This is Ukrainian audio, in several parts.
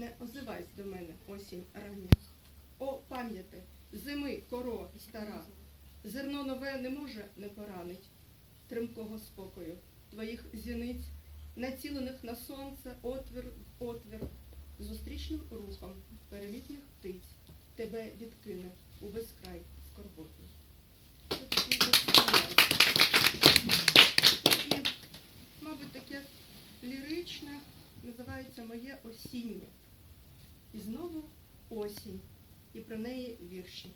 Не озивайся до мене, осінь рання. О, пам'яти, зими коро стара, зерно нове не може не поранить тремкого спокою твоїх зіниць, націлених на сонце, отвір в отвір, зустрічним рухом перелітніх птиць тебе відкине у безкрай. І, мабуть, таке ліричне називається Моє осіннє. І знову осінь, і про неї вірші.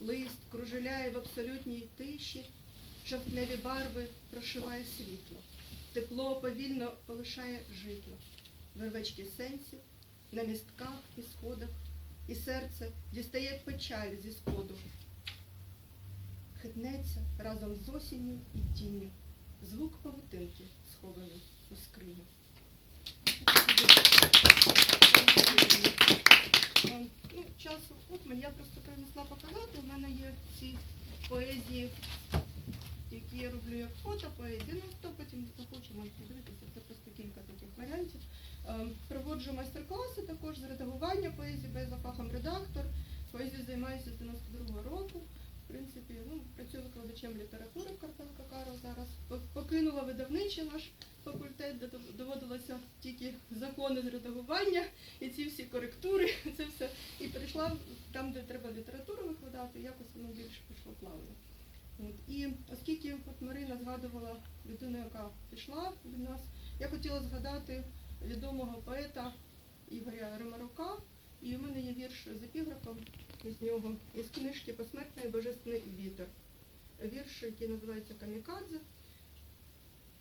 Лист кружеляє в абсолютній тиші, жовтневі барви прошиває світло. Тепло повільно полишає житло, вервечки сенсів на містках і сходах, і серце дістає печаль зі сходу. Хитнеться разом з осінню і тінню, звук павутинки схований у скрині. Ну, часу обмаль, я просто принесла показати. У мене є ці поезії, які я роблю як фото, поезії. Ну, хто потім захоче, може подивитися, це просто кілька таких варіантів. Е, Проводжу майстер-класи також з редагування поезії, бо я за фахом редактор. Поезією займаюся з 92-го року. В принципі, ну, працюю викладачем літератури в Карпенка Каро зараз. Покинула видавничий наш факультет, де доводилося тільки закони з редагування і ці всі коректури, це все. І перейшла там, де треба літературу викладати, якось воно більше пішло плавно. І оскільки от Марина згадувала людину, яка пішла від нас, я хотіла згадати відомого поета Ігоря Римарука. І у мене є вірш з епіграфом з нього із книжки Посмертний божественний вітер. Вірш, який називається Камікадзе.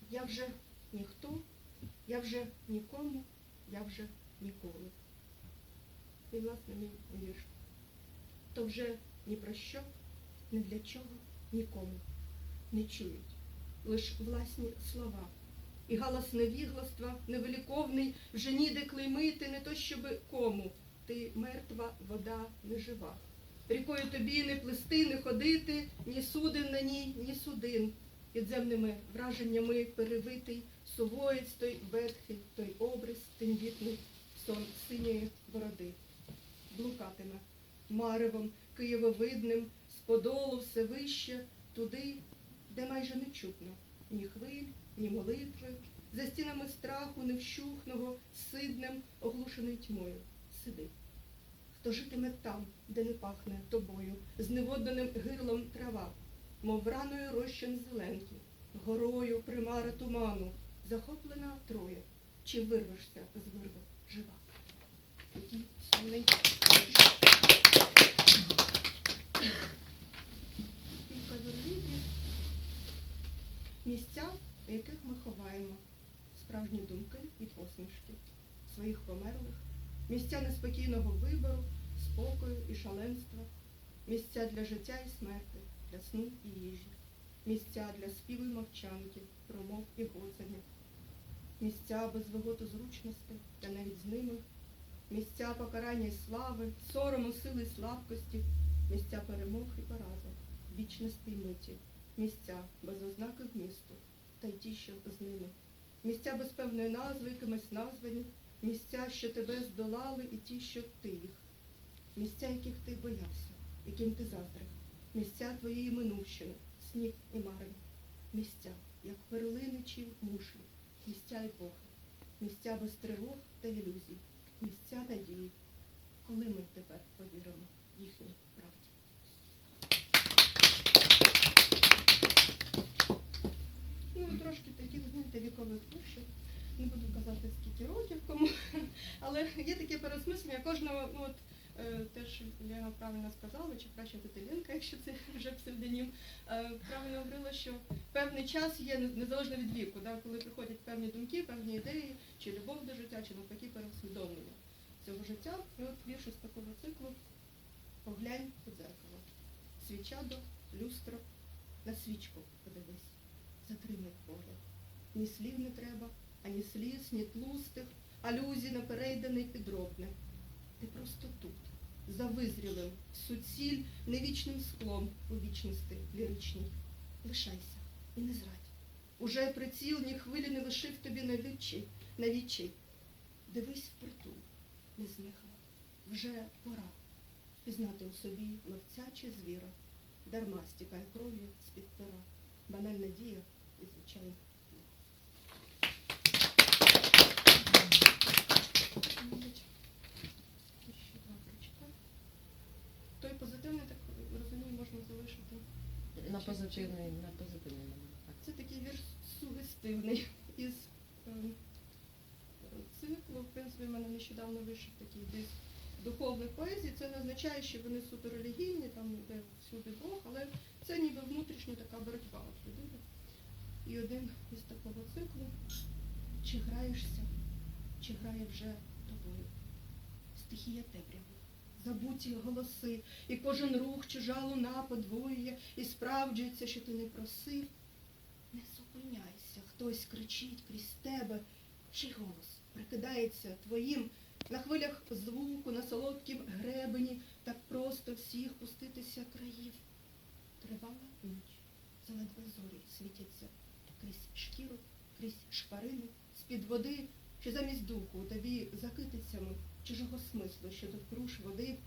Я вже ніхто, я вже нікому, я вже ніколи. І, власне, мій вірш. То вже ні про що, ні для чого, нікому не чують. Лиш власні слова. І галас невігластва, невеликовний, вже ніде клеймити, не то щоби кому. Ти мертва вода нежива. Рікою тобі не плести, не ходити, ні суден на ній, ні судин. Підземними враженнями перевитий, сувоєць той ветхий, той обрис, тендітний, сон синьої бороди. Блукатиме маревом києвовидним, з подолу все вище, туди, де майже не чутно ні хвиль, ні молитви, за стінами страху невщухного, сиднем, оглушений тьмою. Сиди. Хто житиме там, де не пахне тобою, зневодненим гирлом трава, мов раною розчин зеленки, горою примара туману, захоплена троє, чи вирвешся з вирви жива. Такий сумний. Місця, в яких ми ховаємо справжні думки і посмішки своїх померлих, місця неспокійного вибору, спокою і шаленства, місця для життя і смерти, для сну і їжі, місця для співу і мовчанки, промов і гоцання, місця без виготу зручностей та навіть з ними, місця покарання і слави, сорому, сили і слабкості, місця перемог і поразок, вічності й миті, місця без ознаки вмісту, та й ті, що з ними, місця без певної назви, якимось названі, місця, що тебе здолали, і ті, що ти їх, місця, яких ти боявся, яким ти заздрив, місця твоєї минувщини, снів і марень, місця, як перлини чи мушлі, місця епохи, місця без тривог та ілюзій, місця надії, коли ми тепер повіримо їхній правді. Ну, трошки таких, знаєте, вікових вишів. Не буду казати, скільки років кому, але є таке переосмислення кожного, ну от е, теж Лена правильно сказала, чи краще Тетелінка, якщо це вже псевдонім, е, правильно говорила, що певний час є незалежно від віку, да, коли приходять певні думки, певні ідеї, чи любов до життя, чи навпаки переусвідомлення цього життя. І от вірш із такого циклу Поглянь у дзеркало. Свіча до люстро, на свічку подивись, затримай погляд. Ні слів не треба, ані сліз, ні тлустих, алюзій на перейдене й підробне. Ти просто тут, за визрілим, суціль, невічним склом у вічності ліричній. Лишайся і не зрадь. Уже приціл ні хвилі не лишив тобі на відчай, на відчай. Дивись впритул, не зникла. Вже пора пізнати у собі ловця чи звіра, дарма стікає кров'ю з-під пера, банальна дія і звичайно. На на позитивний момент. Це такий вірш сугестивний із ем, циклу. В принципі, в мене нещодавно вийшов такий десь духовних поезій. Це не означає, що вони суперрелігійні, там де всюди Бог, але це ніби внутрішня така боротьба от людини. І один із такого циклу чи граєшся, чи грає вже тобою. Стихія темряви, забуті голоси, і кожен рух чужа луна подвоює, і справджується, що ти не просив. Не зупиняйся, хтось кричить крізь тебе, чий голос прикидається твоїм на хвилях звуку, на солодкім гребені, так просто всіх пуститися країв. Тривала ніч, заледве зорі світяться крізь шкіру, крізь шпарини, з-під води, що замість духу тобі закитицями чужого смислу, що тут круш води,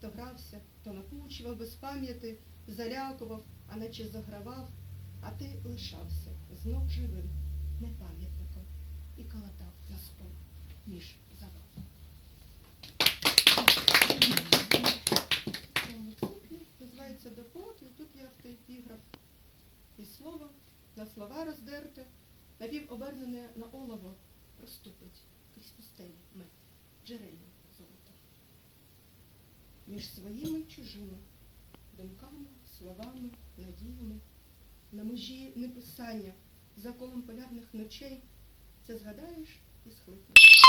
то грався, то напучував без пам'яти, залякував, а наче загравав, а ти лишався знов живим, непам'ятником, і калатав на спом між завал. Називається Допот, і тут є автоепіграф. І слово на слова роздерте, напівобернене на олово, проступить крізь пустелі мед, джерельне золота. Між своїми і чужими думками, словами, надіями, на межі неписання, за колом полярних ночей, це згадаєш і схлипнеш.